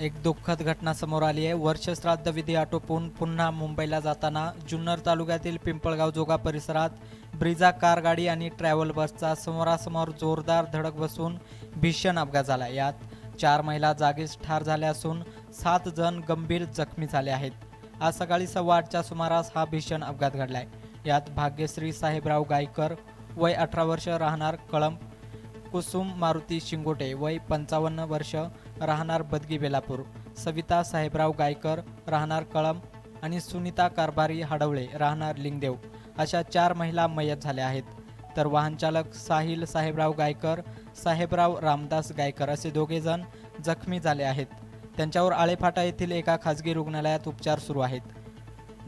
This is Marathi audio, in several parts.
एक दुःखद घटना समोर आली आहे. वर्ष श्राद्ध विधी आटोपून पुन्हा मुंबईला जाताना जुन्नर तालुक्यातील पिंपळगाव जोगा परिसरात ब्रिजा कार गाडी आणि ट्रॅव्हल बसचा समोरासमोर जोरदार धडक बसून भीषण अपघात झाला. यात चार महिला जागीच ठार झाल्या असून सात जण गंभीर जखमी झाले आहेत. आज सकाळी सव्वा आठच्या सुमारास हा भीषण अपघात घडलाय. यात भाग्यश्री साहेबराव गायकर वय अठरा वर्ष राहणार कळंब कुसुम मारुती शिंगोटे वय पंचावन्न वर्ष राहणार बदगी बेलापूर. सविता साहेबराव गायकर राहणार कळम आणि सुनीता कारभारी हडवळे राहणार लिंगदेव. अशा चार महिला मयत झाल्या आहेत. तर वाहनचालक साहिल साहेबराव गायकर साहेबराव रामदास गायकर असे दोघे जण जखमी झाले आहेत. त्यांच्यावर आळेफाटा येथील एका खाजगी रुग्णालयात उपचार सुरू आहेत.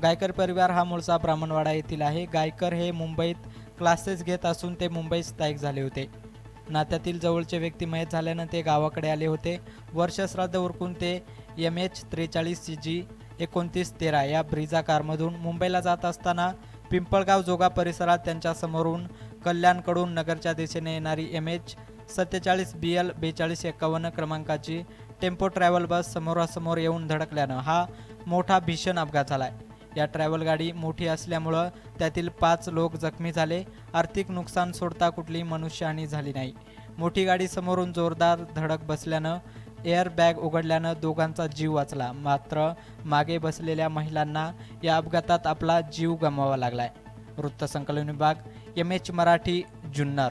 गायकर परिवार हा मूळचा ब्राह्मणवाडा येथील आहे. गायकर हे मुंबईत क्लासेस घेत असून ते मुंबईत स्थायिक झाले होते. नात्यातील जवळचे व्यक्ती मयत झाल्यानं ते गावाकडे आले होते. वर्षश्राद्ध उरकून ते एम एच त्रेचाळीस सी जी एकोणतीस तेरा या ब्रिझा कारमधून मुंबईला जात असताना पिंपळगाव जोगा परिसरात त्यांच्या समोरून कल्याणकडून नगरच्या दिशेने येणारी एम एच सत्तेचाळीस बी एल बेचाळीस एकावन्न क्रमांकाची टेम्पो ट्रॅव्हल बस समोरासमोर येऊन धडकल्यानं हा मोठा भीषण अपघात झाला आहे या ट्रॅव्हल गाडी मोठी असल्यामुळं त्यातील पाच लोक जखमी झाले. आर्थिक नुकसान सोडता कुठलीही मनुष्यहानी झाली नाही. मोठी गाडी समोरून जोरदार धडक बसल्यानं एअर बॅग उघडल्यानं दोघांचा जीव वाचला. मात्र मागे बसलेल्या महिलांना या अपघातात आपला जीव गमवावा लागलाय. वृत्तसंकलन विभाग एम एच मराठी जुन्नर.